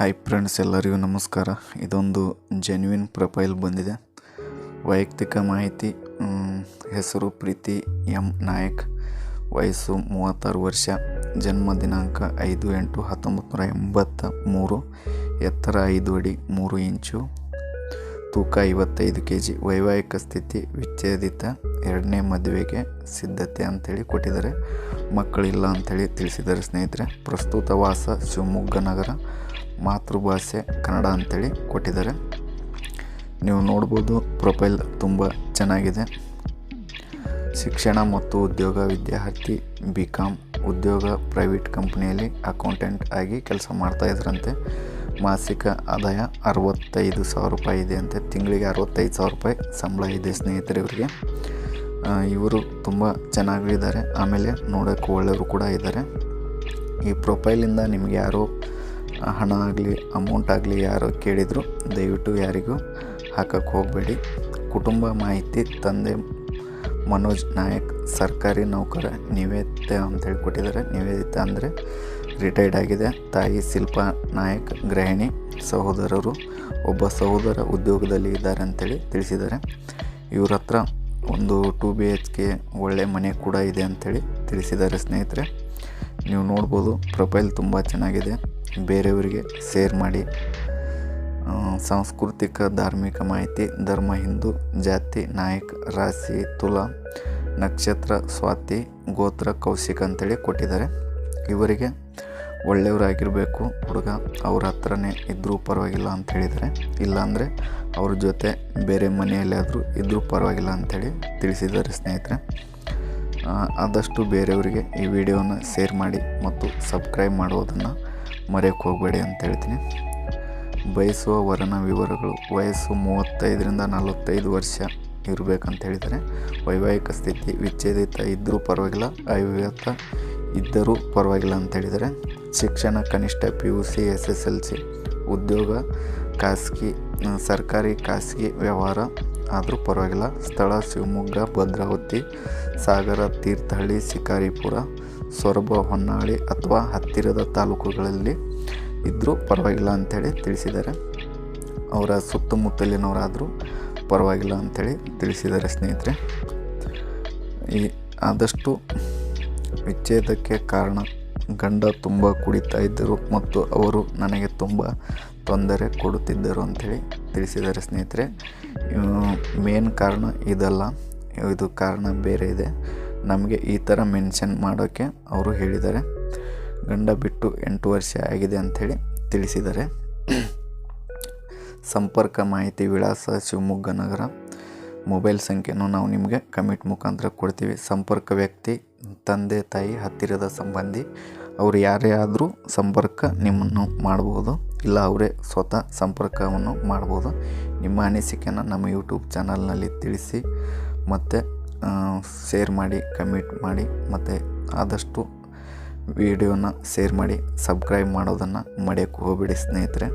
Hi friends ಎಲ್ಲರಿಗೂ ನಮಸ್ಕಾರ. ಇದೊಂದು ಜೆನ್ಯೂನ್ ಪ್ರೊಫೈಲ್ ಬಂದಿದೆ. ವೈಯಕ್ತಿಕ ಮಾಹಿತಿ ಹೆಸರು, ಪ್ರೀತಿ, ಎಂ, ನಾಯಕ್, ವಯಸ್ಸು ಮೂವತ್ತಾರು ವರ್ಷ, ಜನ್ಮ ದಿನಾಂಕ ಐದು ಎಂಟು ಹತ್ತೊಂಬತ್ತು ನೂರ ಎಂಬತ್ತ ಮೂರು ಎತ್ತರ ಐದು ಅಡಿ ಮೂರು ಇಂಚು, ತೂಕ ಐವತ್ತೈದು ಕೆ ಜಿ ವೈವಾಹಿಕ ಸ್ಥಿತಿ ವಿಚ್ಛೇದಿತ, ಎರಡನೇ ಮದುವೆಗೆ ಸಿದ್ಧತೆ ಅಂತೇಳಿ ಕೊಟ್ಟಿದ್ದಾರೆ. ಮಕ್ಕಳಿಲ್ಲ ಅಂಥೇಳಿ ತಿಳಿಸಿದ್ದಾರೆ ಸ್ನೇಹಿತರೆ. ಪ್ರಸ್ತುತ ವಾಸ ಶಿವಮೊಗ್ಗ ನಗರ. ಮಾತೃಭಾಷೆ ಕನ್ನಡ ಅಂತೇಳಿ ಕೊಟ್ಟಿದ್ದಾರೆ. ನೀವು ನೋಡ್ಬೋದು ಪ್ರೊಫೈಲ್ ತುಂಬ ಚೆನ್ನಾಗಿದೆ. ಶಿಕ್ಷಣ ಮತ್ತು ಉದ್ಯೋಗ ವಿದ್ಯಾರ್ಥಿ ಬಿ ಕಾಮ್ ಉದ್ಯೋಗ ಪ್ರೈವೇಟ್ ಕಂಪ್ನಿಯಲ್ಲಿ ಅಕೌಂಟೆಂಟ್ ಆಗಿ ಕೆಲಸ ಮಾಡ್ತಾಯಿದ್ರಂತೆ ಮಾಸಿಕ ಆದಾಯ ಅರವತ್ತೈದು ಸಾವಿರ ರೂಪಾಯಿ ಇದೆ ಅಂತೆ. ತಿಂಗಳಿಗೆ ಅರವತ್ತೈದು ಸಾವಿರ ರೂಪಾಯಿ ಸಂಬಳ ಇದೆ ಸ್ನೇಹಿತರೆ ಇವರಿಗೆ ಇವರು ತುಂಬ ಚೆನ್ನಾಗಿದ್ದಾರೆ. ಆಮೇಲೆ ನೋಡೋಕ್ಕೆ ಒಳ್ಳೆಯವರು ಕೂಡ ಇದ್ದಾರೆ. ಈ ಪ್ರೊಫೈಲಿಂದ ನಿಮಗೆ ಯಾರೋ ಹಣ ಆಗಲಿ ಅಮೌಂಟ್ ಆಗಲಿ ಯಾರು ಕೇಳಿದರೂ, ದಯವಿಟ್ಟು ಯಾರಿಗೂ ಹಾಕಕ್ಕೆ ಹೋಗಬೇಡಿ. ಕುಟುಂಬ ಮಾಹಿತಿ ತಂದೆ ಮನೋಜ್ ನಾಯಕ್, ಸರ್ಕಾರಿ ನೌಕರ ನಿವೇದಿತ ಅಂತೇಳಿ ಕೊಟ್ಟಿದ್ದಾರೆ ನಿವೇದಿತ ಅಂದರೆ ರಿಟೈರ್ಡ್ ಆಗಿದೆ. ತಾಯಿ ಶಿಲ್ಪಾ ನಾಯಕ್, ಗೃಹಿಣಿ, ಸಹೋದರರು, ಒಬ್ಬ ಸಹೋದರ ಉದ್ಯೋಗದಲ್ಲಿ ಇದ್ದಾರೆ ಅಂತೇಳಿ ತಿಳಿಸಿದ್ದಾರೆ. ಇವ್ರ ಹತ್ರ ಒಂದು ಟು ಬಿ ಎಚ್ ಕೆ ಒಳ್ಳೆ ಮನೆ ಕೂಡ ಇದೆ ಅಂಥೇಳಿ ತಿಳಿಸಿದ್ದಾರೆ ಸ್ನೇಹಿತರೆ. ನೀವು ನೋಡ್ಬೋದು ಪ್ರೊಫೈಲ್ ತುಂಬ ಚೆನ್ನಾಗಿದೆ. ಬೇರೆಯವರಿಗೆ ಶೇರ್ ಮಾಡಿ ಸಾಂಸ್ಕೃತಿಕ, ಧಾರ್ಮಿಕ ಮಾಹಿತಿ, ಧರ್ಮ, ಹಿಂದೂ, ಜಾತಿ, ನಾಯಕ್, ರಾಶಿ, ತುಲಾ, ನಕ್ಷತ್ರ, ಸ್ವಾತಿ, ಗೋತ್ರ, ಕೌಶಿಕ ಅಂತೇಳಿ ಕೊಟ್ಟಿದ್ದಾರೆ. ಇವರಿಗೆ ಒಳ್ಳೆಯವರಾಗಿರಬೇಕು ಹುಡುಗ, ಅವ್ರ ಹತ್ರನೇ ಇದ್ದರೂ ಪರವಾಗಿಲ್ಲ ಅಂತ ಹೇಳಿದ್ದಾರೆ. ಇಲ್ಲಾಂದರೆ ಅವ್ರ ಜೊತೆ ಬೇರೆ ಮನೆಯಲ್ಲಾದರೂ ಇದ್ದರೂ ಪರವಾಗಿಲ್ಲ ಅಂಥೇಳಿ ತಿಳಿಸಿದ್ದಾರೆ ಸ್ನೇಹಿತರೆ. ಆದಷ್ಟು ಬೇರೆಯವರಿಗೆ ಈ ವಿಡಿಯೋನ ಶೇರ್ ಮಾಡಿ ಮತ್ತು ಸಬ್ಸ್ಕ್ರೈಬ್ ಮಾಡೋದನ್ನು ಮರೆಯೋಕ್ಕೆ ಹೋಗಬೇಡಿ ಅಂತ ಹೇಳ್ತೀನಿ. ಬಯಸುವ ವರನ ವಿವರಗಳು ವಯಸ್ಸು ಮೂವತ್ತೈದರಿಂದ ನಲವತ್ತೈದು ವರ್ಷ ಇರಬೇಕಂತ ಹೇಳಿದರೆ ವೈವಾಹಿಕ ಸ್ಥಿತಿ ವಿಚ್ಛೇದಿತ ಇದ್ದರೂ ಪರವಾಗಿಲ್ಲ ಅವಿವಾಹಿತ ಇದ್ದರೂ ಪರವಾಗಿಲ್ಲ ಅಂತ ಹೇಳಿದರೆ ಶಿಕ್ಷಣ, ಕನಿಷ್ಠ P U C S S L C ಉದ್ಯೋಗ, ಖಾಸಗಿ, ಸರ್ಕಾರಿ ಖಾಸಗಿ ವ್ಯವಹಾರ ಆದರೂ ಪರವಾಗಿಲ್ಲ. ಸ್ಥಳ ಶಿವಮೊಗ್ಗ, ಭದ್ರಾವತಿ, ಸಾಗರ, ತೀರ್ಥಹಳ್ಳಿ, ಶಿಕಾರಿಪುರ, ಸೊರಬ, ಹೊನ್ನಾಳಿ ಅಥವಾ ಹತ್ತಿರದ ತಾಲೂಕುಗಳಲ್ಲಿ ಇದ್ದರೂ ಪರವಾಗಿಲ್ಲ ಅಂಥೇಳಿ ತಿಳಿಸಿದ್ದಾರೆ. ಅವರ ಸುತ್ತಮುತ್ತಲಿನವರಾದರೂ ಪರವಾಗಿಲ್ಲ ಅಂಥೇಳಿ ತಿಳಿಸಿದ್ದಾರೆ ಸ್ನೇಹಿತರೆ. ಈ ಆದಷ್ಟು ವಿಚ್ಛೇದಕ್ಕೆ ಕಾರಣ ಗಂಡ ತುಂಬ ಕುಡಿತಾ ಇದ್ದರು ಮತ್ತು ಅವರು ನನಗೆ ತುಂಬ ತೊಂದರೆ ಕೊಡುತ್ತಿದ್ದರು ಅಂಥೇಳಿ ತಿಳಿಸಿದ್ದಾರೆ ಸ್ನೇಹಿತರೆ. ಮೇನ್ ಕಾರಣ ಇದಲ್ಲ. ಇದು ಕಾರಣ ಬೇರೆ ಇದೆ. ನಮಗೆ ಈ ಥರ ಮೆನ್ಷನ್ ಮಾಡೋಕ್ಕೆ ಅವರು ಹೇಳಿದ್ದಾರೆ. ಗಂಡ ಬಿಟ್ಟು ಎಂಟು ವರ್ಷ ಆಗಿದೆ ಅಂಥೇಳಿ ತಿಳಿಸಿದ್ದಾರೆ. ಸಂಪರ್ಕ ಮಾಹಿತಿ ವಿಳಾಸ ಶಿವಮೊಗ್ಗ ನಗರ. ಮೊಬೈಲ್ ಸಂಖ್ಯೆಯನ್ನು ನಾವು ನಿಮಗೆ ಕಮಿಟ್ ಮುಖಾಂತರ ಕೊಡ್ತೀವಿ. ಸಂಪರ್ಕ ವ್ಯಕ್ತಿ ತಂದೆ, ತಾಯಿ ಹತ್ತಿರದ ಸಂಬಂಧಿ, ಅವರು ಯಾರೇ ಆದರೂ ಸಂಪರ್ಕ ನಿಮ್ಮನ್ನು ಮಾಡ್ಬೋದು. ಇಲ್ಲ, ಅವರೇ ಸ್ವತಃ ಸಂಪರ್ಕವನ್ನು ಮಾಡ್ಬೋದು. ನಿಮ್ಮ ಅನಿಸಿಕೆಯನ್ನು ನಮ್ಮ ಯೂಟ್ಯೂಬ್ ಚಾನಲ್ನಲ್ಲಿ ತಿಳಿಸಿ ಮತ್ತು ಶೇರ್ ಮಾಡಿ, ಕಮೆಂಟ್ ಮಾಡಿ, ಮತ್ತು ಆದಷ್ಟು ವಿಡಿಯೋನ ಶೇರ್ ಮಾಡಿ, ಸಬ್ಸ್ಕ್ರೈಬ್ ಮಾಡೋದನ್ನು ಮರೆಯೋಕ್ಕೆ ಹೋಗಬೇಡಿ ಸ್ನೇಹಿತರೆ.